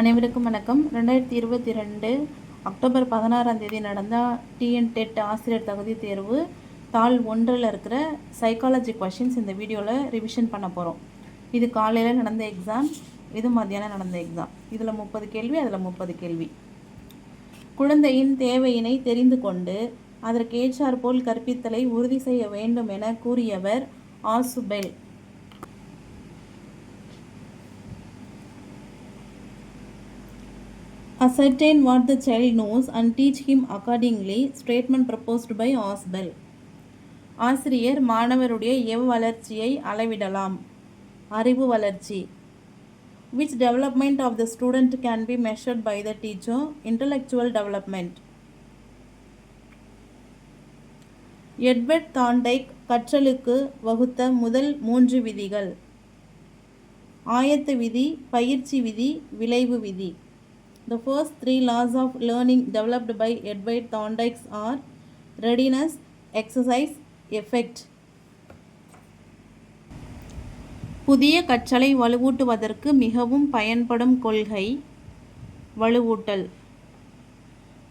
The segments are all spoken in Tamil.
அனைவருக்கும் வணக்கம். ரெண்டாயிரத்தி இருபத்தி ரெண்டு அக்டோபர் பதினாறாம் தேதி நடந்த டிஎன் டெட் ஆசிரியர் தகுதி தேர்வு. தாள் ஒன்றில் இருக்கிற சைக்காலஜி கொஷின்ஸ் இந்த வீடியோவில் ரிவிஷன் பண்ண போகிறோம் இது காலையில் நடந்த எக்ஸாம் இது மத்தியானம் நடந்த எக்ஸாம் இதில் முப்பது கேள்வி அதில் முப்பது கேள்வி. குழந்தையின் தேவையினை தெரிந்து கொண்டு அதற்கு ஏற்றாற்போல் கற்பித்தலை உறுதி செய்ய வேண்டும் என கூறியவர் Ausubel. Ascertain what the child knows and teach him accordingly statement proposed by Ausubel ஆசிரியர் மாணவருடைய எவ் வளர்ச்சியை அளவிடலாம் அறிவு வளர்ச்சி which development of the student can be measured by the teacher intellectual development Edward Thorndike கற்றலுக்கு வகுத்த முதல் மூன்று விதிகள் ஆயத்து விதி பயிற்சி விதி விளைவு விதி The first three laws of learning developed by Edward Thorndike are readiness, exercise, effect. புதிய கற்றலை வலுவூட்டுவதற்கு மிகவும் பயன்படும் கொள்கை வலுவூட்டல்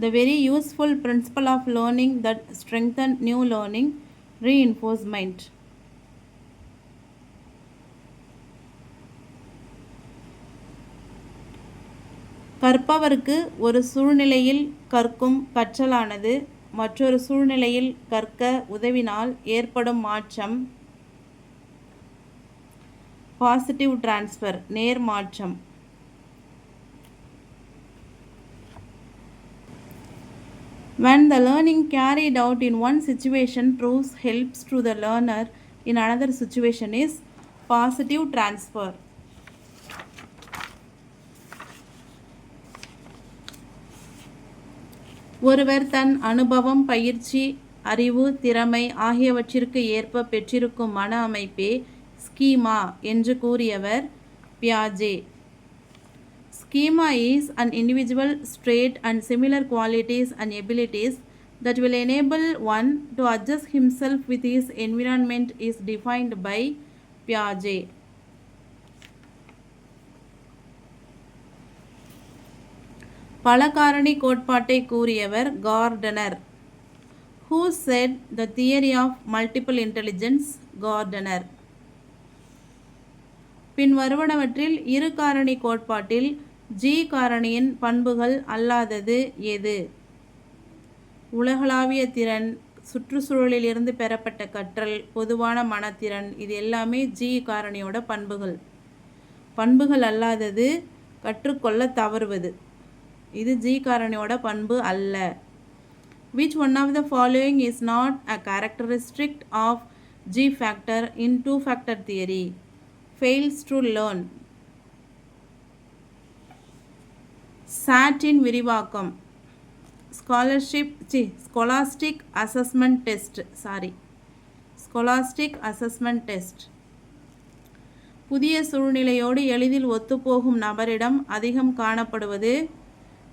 The very useful principle of learning that strengthen new learning reinforcement. கற்பவருக்கு ஒரு சூழ்நிலையில் கற்கும் கற்றலானது மற்றொரு சூழ்நிலையில் கற்க உதவினால் ஏற்படும் மாற்றம் பாசிட்டிவ் டிரான்ஸ்ஃபர் நேர் மாற்றம் When the learning carried out in one situation proves helps to the learner in another situation is positive transfer. ஒருவர் தன் அனுபவம் பயிற்சி அறிவு திறமை ஆகியவற்றிற்கு ஏற்ப பெற்றிருக்கும் மன அமைப்பே ஸ்கீமா என்று கூறியவர் பியாஜே schema is an individual trait and similar qualities and abilities that will enable one to adjust himself with his environment is defined by Piaget. பலகாரணி கோட்பாட்டை கூறியவர் Gardner. Who set the theory of multiple intelligence Gardner பின் வருவனவற்றில் இரு காரணி கோட்பாட்டில் ஜி காரணியின் பண்புகள் அல்லாதது எது? உலகளாவிய திறன் சுற்றுச்சூழலில் இருந்து பெறப்பட்ட கற்றல் பொதுவான மனத்திறன் இது எல்லாமே ஜி காரணியோட பண்புகள். பண்புகள் அல்லாதது கற்றுக்கொள்ள தவறுவது. இது ஜி காரணியோட பண்பு அல்ல. Which one of the following is not a characteristic of G factor in two factor theory fails to learn சாட்டின் விரிவாக்கம். Scholarship C scholastic assessment test sorry scholastic assessment test புதிய சூழ்நிலையோடு எளிதில் ஒத்துப்போகும் நபரிடம் அதிகம் காணப்படுவது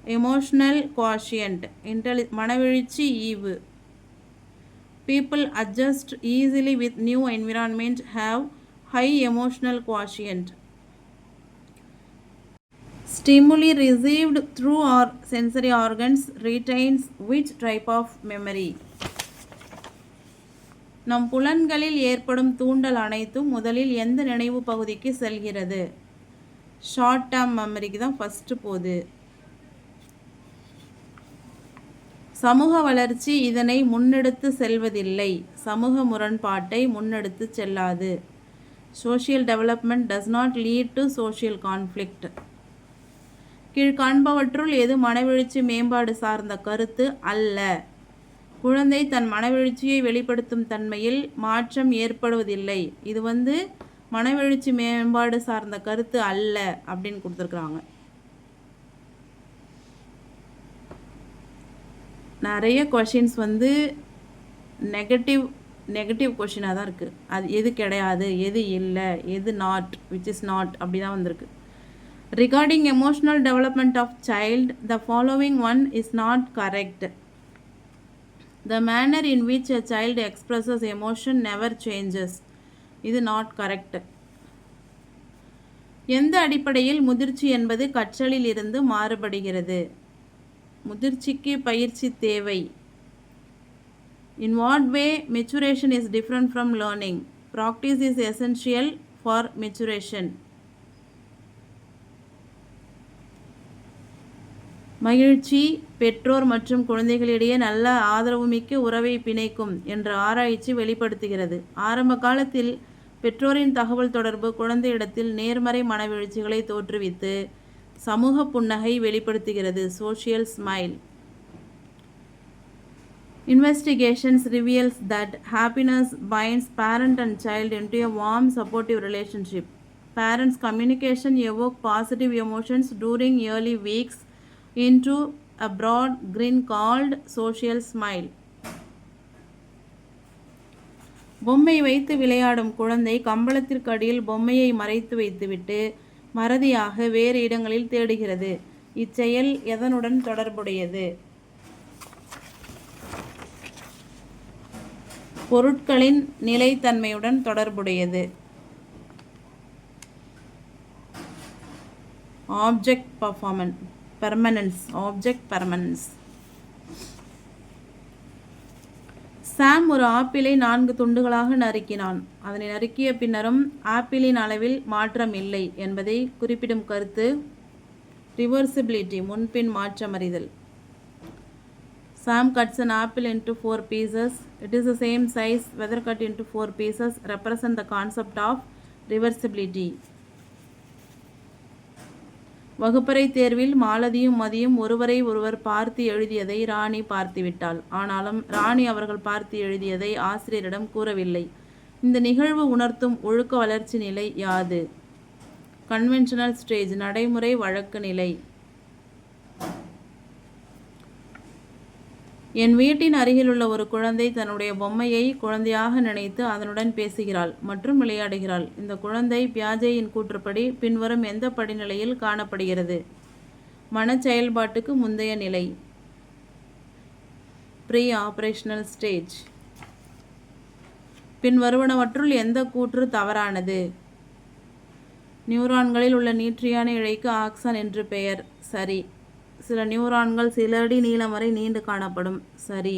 எமோஷ்னல் குவாஷியன்ட் இன்டெலி மனவெழுச்சி ஈவு. People adjust easily with new environment have high emotional quotient Stimuli received through our sensory organs retains which type of memory? நம் புலன்களில் ஏற்படும் தூண்டல் அனைத்தும் முதலில் எந்த நினைவு பகுதிக்கு செல்கிறது? ஷார்ட் டேர்ம் மெமரிக்கு தான் ஃபஸ்ட்டு போகுது. சமூக வளர்ச்சி இதனை முன்னெடுத்து செல்வதில்லை. சமூக முரண்பாட்டை முன்னெடுத்து செல்லாது. Social development does not lead to social conflict கீழ்காண்பவற்றுள் எது மனவெழுச்சி மேம்பாடு சார்ந்த கருத்து அல்ல. குழந்தை தன் மனவெழுச்சியை வெளிப்படுத்தும் தன்மையில் மாற்றம் ஏற்படுவதில்லை. இது வந்து மனவெழுச்சி மேம்பாடு சார்ந்த கருத்து அல்ல அப்படின்னு கொடுத்துருக்குறாங்க. நிறைய கொஷின்ஸ் வந்து நெகட்டிவ் நெகட்டிவ் கொஷினாக தான் இருக்குது அது எது கிடையாது எது இல்லை எது நாட் விச் இஸ் நாட் அப்படி தான் வந்திருக்கு. Regarding emotional development of child the following one is not correct the manner in which a child expresses emotion never changes இது நாட் கரெக்ட் எந்த அடிப்படையில் முதிர்ச்சி என்பது கற்றலில் இருந்து மாறுபடுகிறது? முதிர்ச்சிக்கு பயிற்சி தேவை. In what way maturation is different from learning practice is essential for maturation மகிழ்ச்சி பெற்றோர் மற்றும் குழந்தைகளிடையே நல்ல ஆதரவுமிக்க உறவை பிணைக்கும் என்ற ஆராய்ச்சி வெளிப்படுத்துகிறது. ஆரம்ப காலத்தில் பெற்றோரின் தகவல் தொடர்பு குழந்தையிடத்தில் நேர்மறை மனவீழ்ச்சிகளை தோற்றுவித்து சமூக புன்னகை வெளிப்படுத்துகிறது social smile investigations reveals that happiness binds parent and child into a warm supportive relationship parents communication evoke positive emotions during early weeks into a broad grin called social smile பொம்மை வைத்து விளையாடும் குழந்தை கம்பளத்திற்கு அடியில் பொம்மையை மறைத்து வைத்துவிட்டு மறதியாக வேறு இடங்களில் தேடுகிறது. இச்செயல் எதனுடன் தொடர்புடையது? பொருட்களின் நிலைத்தன்மையுடன் தொடர்புடையது. Object performance permanence object permanence Sam ஒரு ஆப்பிளை நான்கு துண்டுகளாக நறுக்கினான் அதனை நறுக்கிய பின்னரும் ஆப்பிளின் அளவில் மாற்றம் இல்லை என்பதை குறிப்பிடும் கருத்து ரிவர்சிபிலிட்டி முன்பின் மாற்றம் அறிதல் Sam cuts an apple into four pieces it is the same size whether cut into four pieces represent the concept of reversibility வகுப்பறை தேர்வில் மாலதியும் மதியும் ஒருவரை ஒருவர் பார்த்து எழுதியதை ராணி பார்த்துவிட்டாள். ஆனாலும் ராணி அவர்கள் பார்த்து எழுதியதை ஆசிரியரிடம் கூறவில்லை. இந்த நிகழ்வு உணர்த்தும் ஒழுக்க வளர்ச்சி நிலை யாது? கன்வென்ஷனல் ஸ்டேஜ் நடைமுறை வழக்கு நிலை. என் வீட்டின் அருகிலுள்ள ஒரு குழந்தை தன்னுடைய பொம்மையை குழந்தையாக நினைத்து அதனுடன் பேசுகிறாள் மற்றும் விளையாடுகிறாள். இந்த குழந்தை பியாஜேயின் கூற்றுப்படி பின்வரும் எந்த படிநிலையில் காணப்படுகிறது? மன செயல்பாட்டுக்கு முந்தைய நிலை. Pre operational stage. பின்வருவனவற்றுள் எந்த கூற்று தவறானது? நியூரான்களில் உள்ள நீற்றியான இழைக்கு ஆக்சன் என்று பெயர். சரி. சில நியூரான்கள் சில அடி நீளம் வரை நீண்டு காணப்படும். சரி.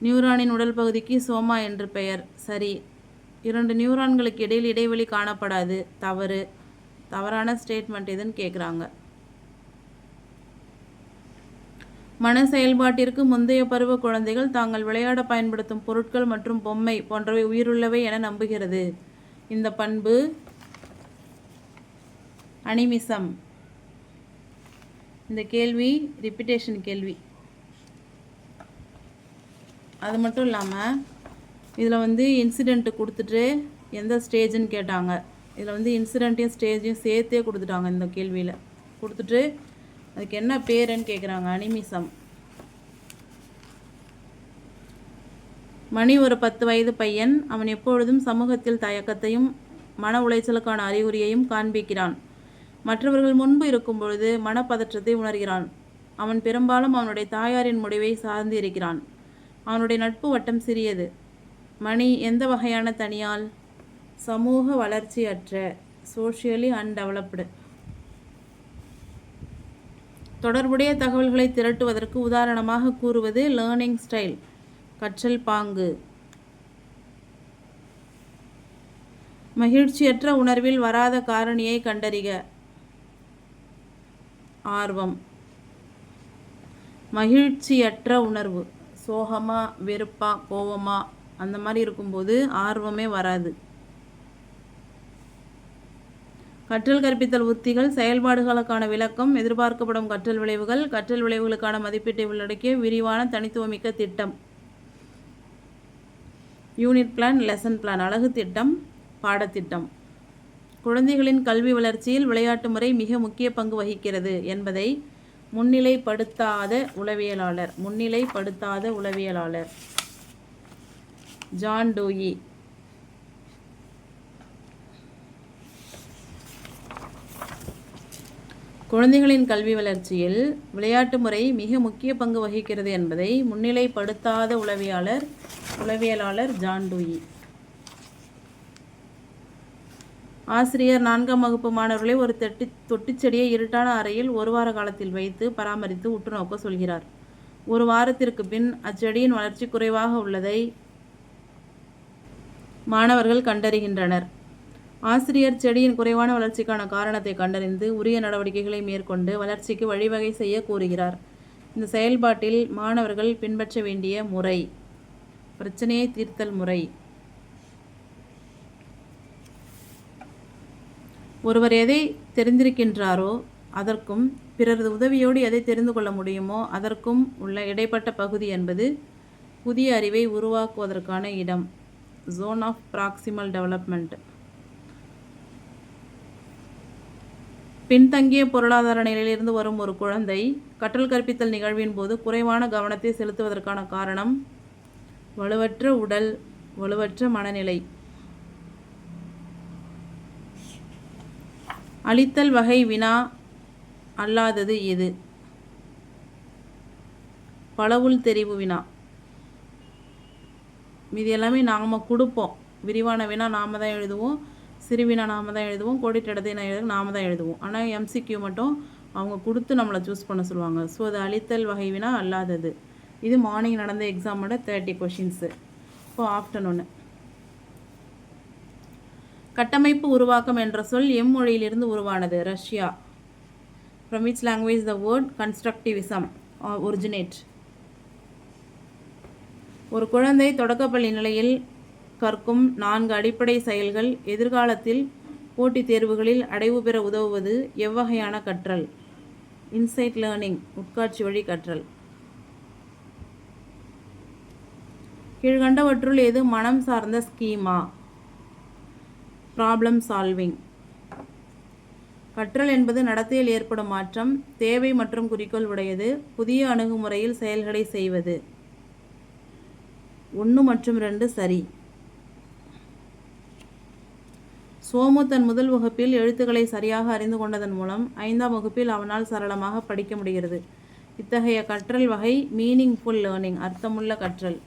நியூரானின் உடல் பகுதிக்கு சோமா என்று பெயர். சரி. இரண்டு நியூரான்களுக்கு இடையில் இடைவெளி காணப்படாது. தவறு. தவறான ஸ்டேட்மெண்ட் எதுன்னு கேட்குறாங்க மன செயல்பாட்டிற்கு முந்தைய பருவ குழந்தைகள் தாங்கள் விளையாட பயன்படுத்தும் பொருட்கள் மற்றும் பொம்மை போன்றவை உயிருள்ளவை என நம்புகிறது. இந்த பண்பு அனிமிசம் இந்த கேள்வி ரிப்பிட்டேஷன் கேள்வி. அது மட்டும் இல்லாமல் இதில் வந்து இன்சிடெண்ட்டு கொடுத்துட்டு எந்த ஸ்டேஜுன்னு கேட்டாங்க. இதில் வந்து இன்சிடெண்ட்டையும் ஸ்டேஜையும் சேர்த்தே கொடுத்துட்டாங்க இந்த கேள்வியில். கொடுத்துட்டு அதுக்கு என்ன பேருன்னு கேட்குறாங்க அனிமிசம். மணி ஒரு பத்து வயது பையன் அவன் எப்பொழுதும் சமூகத்தில் தயக்கத்தையும் மன உளைச்சலுக்கான அறிகுறியையும் காண்பிக்கிறான். மற்றவர்கள் முன்பு இருக்கும் பொழுது மனப்பதற்றத்தை உணர்கிறான். அவன் பெரும்பாலும் அவனுடைய தாயாரின் முடிவை சார்ந்து இருக்கிறான். அவனுடைய நட்பு வட்டம் சிறியது. மணி எந்த வகையான தனியால்? சமூக வளர்ச்சியற்ற சோஷியலி அன்டெவலப்டு தொடர்புடைய தகவல்களை திரட்டுவதற்கு உதாரணமாக கூறுவது லேர்னிங் ஸ்டைல் கற்றல் பாங்கு. மகிழ்ச்சியற்ற உணர்வில் வராத காரணியை கண்டறிக. ஆர்வம். மகிழ்ச்சியற்ற உணர்வு. சோகமா வெறுப்பா கோவமா அந்த மாதிரி இருக்கும்போது ஆர்வமே வராது. கற்றல் கற்பித்தல் உத்திகள் செயல்பாடுகளுக்கான விளக்கம் எதிர்பார்க்கப்படும் கற்றல் விளைவுகள் கற்றல் விளைவுகளுக்கான மதிப்பீட்டை உள்ளடக்கிய விரிவான தனித்துவமிக்க திட்டம். யூனிட் பிளான் லெசன் பிளான் அழகு திட்டம் பாடத்திட்டம். குழந்தைகளின் கல்வி வளர்ச்சியில் விளையாட்டு முறை மிக முக்கிய பங்கு வகிக்கிறது என்பதை முன்னிலைப்படுத்தாத உளவியலாளர் முன்னிலைப்படுத்தாத உளவியலாளர். John Dewey. குழந்தைகளின் கல்வி வளர்ச்சியில் விளையாட்டு முறை மிக முக்கிய பங்கு வகிக்கிறது என்பதை முன்னிலைப்படுத்தாத உளவியாளர் உளவியலாளர் ஜான் டூயி. ஆசிரியர் நான்காம் வகுப்பு மாணவர்களை ஒரு தொட்டி தொட்டிச்செடியை இருட்டான அறையில் ஒரு வார காலத்தில் வைத்து பராமரித்து உற்று நோக்க சொல்கிறார். ஒரு வாரத்திற்கு பின் அச்செடியின் வளர்ச்சி குறைவாக உள்ளதை மாணவர்கள் கண்டறிகின்றனர். ஆசிரியர் செடியின் குறைவான வளர்ச்சிக்கான காரணத்தை கண்டறிந்து உரிய நடவடிக்கைகளை மேற்கொண்டு வளர்ச்சிக்கு வழிவகை செய்ய கூறுகிறார். இந்த செயல்பாட்டில் மாணவர்கள் பின்பற்ற வேண்டிய முறை பிரச்சனையை தீர்த்தல் முறை. ஒருவர் எதை தெரிந்திருக்கின்றாரோ அதற்கும் பிறரது உதவியோடு எதை தெரிந்து கொள்ள முடியுமோ அதற்கும் உள்ள இடைப்பட்ட பகுதி என்பது புதிய அறிவை உருவாக்குவதற்கான இடம். ஜோன் ஆஃப் ப்ராக்சிமல் டெவலப்மெண்ட் பின்தங்கிய பொருளாதார நிலையிலிருந்து வரும் ஒரு குழந்தை கற்றல் கற்பித்தல் நிகழ்வின் போது குறைவான கவனத்தை செலுத்துவதற்கான காரணம் வலுவற்ற உடல் வலுவற்ற மனநிலை. அழித்தல் வகை வினா அல்லாதது எது? பளவுள் தெரிவு வினா. மீதி எல்லாமே நாம் கொடுப்போம். விரிவான வினா நாம் தான் எழுதுவோம். சிறுவினா நாம் தான் எழுதுவோம். கோடிட்டடத்தை நான் எழுத நாம தான் எழுதுவோம். ஆனால் எம்சிக்யூ மட்டும் அவங்க கொடுத்து நம்மளை சூஸ் பண்ண சொல்லுவாங்க. ஸோ அது அழித்தல் வகை வினா அல்லாதது. இது மார்னிங் நடந்த எக்ஸாமோட தேர்ட்டி கொஷின்ஸு இப்போ ஆஃப்டர்நூனு கட்டமைப்பு உருவாக்கம் என்ற சொல் எம்மொழியிலிருந்து உருவானது Russia. From which language the word constructivism originate ஒரு குழந்தை தொடக்கப்பள்ளி நிலையில் கற்கும் நான்கு அடிப்படை செயல்கள் எதிர்காலத்தில் போட்டித் தேர்வுகளில் அடைவு பெற உதவுவது எவ்வகையான கற்றல்? இன்சைட் லேர்னிங் உட்காட்சி வழி கற்றல். கீழ்கண்டவற்றுள் எது மனம் சார்ந்த ஸ்கீமா? ப்ராப்ளம் சால்விங் கற்றல் என்பது நடத்தையில் ஏற்படும் மாற்றம் தேவை மற்றும் குறிக்கோள் உடையது புதிய அணுகுமுறையில் செயல்களை செய்வது. ஒன்று மற்றும் ரெண்டு சரி. சோமு தன் முதல் வகுப்பில் எழுத்துக்களை சரியாக அறிந்து கொண்டதன் மூலம் ஐந்தாம் வகுப்பில் அவனால் சரளமாக படிக்க முடிகிறது. இத்தகைய கற்றல் வகை மீனிங்ஃபுல் லேர்னிங் அர்த்தமுள்ள கற்றல்.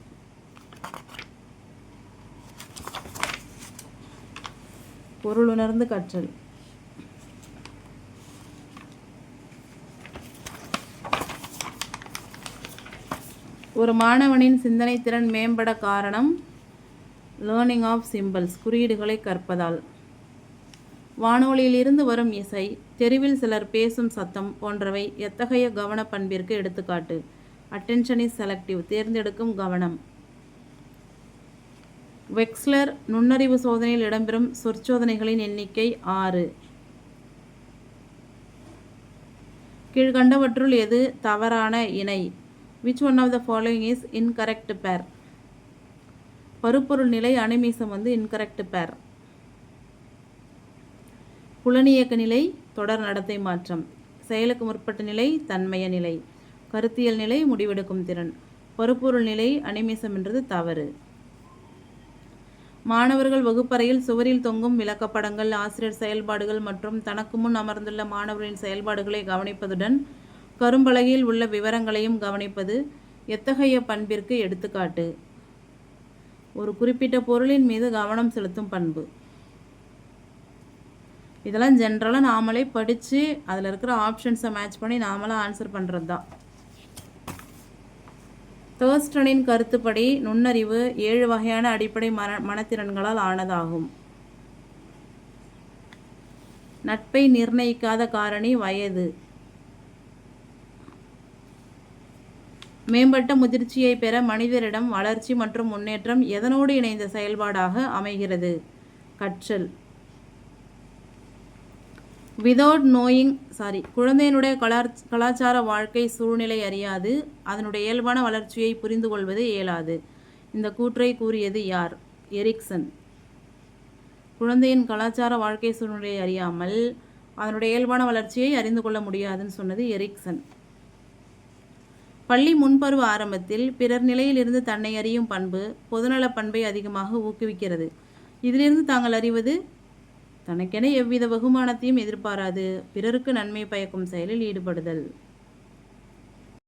பொருளுணர்ந்து கற்றல். ஒரு மாணவனின் சிந்தனை திறன் மேம்பட காரணம் லேர்னிங் ஆஃப் சிம்பிள்ஸ் குறியீடுகளை கற்பதால். வானொலியிலிருந்து வரும் இசை தெருவில் சிலர் பேசும் சத்தம் போன்றவை எத்தகைய கவன பண்பிற்கு எடுத்துக்காட்டு? அட்டென்ஷன் இஸ் செலக்டிவ் தேர்ந்தெடுக்கும் கவனம். வெக்ஸ்லர் நுண்ணறிவு சோதனையில் இடம்பெறும் சொற்சோதனைகளின் எண்ணிக்கை ஆறு. கீழ்கண்டவற்றுள் எது தவறான இணை? Which one of the following is incorrect pair பருப்பொருள் நிலை அணுமீசம் வந்து இன்கரெக்ட் பேர் புலனியக்க நிலை தொடர் நடத்தை மாற்றம். செயலுக்கு முற்பட்ட நிலை தன்மைய நிலை. கருத்தியல் நிலை முடிவெடுக்கும் திறன். பருப்பொருள் நிலை அணிமீசம் என்றது தவறு. மாணவர்கள் வகுப்பறையில் சுவரில் தொங்கும் விளக்கப்படங்கள் ஆசிரியர் செயல்பாடுகள் மற்றும் தனக்கு முன் அமர்ந்துள்ள மாணவர்களின் செயல்பாடுகளை கவனிப்பதுடன் கரும்பலகையில் உள்ள விவரங்களையும் கவனிப்பது எத்தகைய பண்பிற்கு எடுத்துக்காட்டு? ஒரு குறிப்பிட்ட பொருளின் மீது கவனம் செலுத்தும் பண்பு. இதெல்லாம் ஜென்ரலாக நாமளே படித்து அதில் இருக்கிற ஆப்ஷன்ஸை மேட்ச் பண்ணி நாமளாக ஆன்சர் பண்ணுறது தான் தேர்ஸ்டனின் கருத்துப்படி நுண்ணறிவு ஏழு வகையான அடிப்படை மன மனத்திறன்களால் ஆனதாகும். நட்பை நிர்ணயிக்காத காரணி வயது. மேம்பட்ட முதிர்ச்சியை பெற மனிதரிடம் வளர்ச்சி மற்றும் முன்னேற்றம் எதனோடு இணைந்த செயல்பாடாக அமைகிறது? கற்றல். விதவுட் நோயிங் சாரி குழந்தையினுடைய கலார் கலாச்சார வாழ்க்கை சூழ்நிலை அறியாது. அதனுடைய இயல்பான வளர்ச்சியை புரிந்து கொள்வது இயலாது. இந்த கூற்றை கூறியது யார்? எரிக்சன். குழந்தையின் கலாச்சார வாழ்க்கை சூழ்நிலையை அறியாமல் அதனுடைய இயல்பான வளர்ச்சியை அறிந்து கொள்ள முடியாதுன்னு சொன்னது எரிக்சன். பள்ளி முன்பருவ ஆரம்பத்தில் பிறர் நிலையிலிருந்து தன்னை அறியும் பண்பு பொதுநலப் பண்பை அதிகமாக ஊக்குவிக்கிறது. இதிலிருந்து தாங்கள் அறிவது தனக்கென எவ்வித வெகுமானத்தையும் எதிர்பாராது. பிறருக்கு நன்மை பயக்கும் செயலில் ஈடுபடுதல்.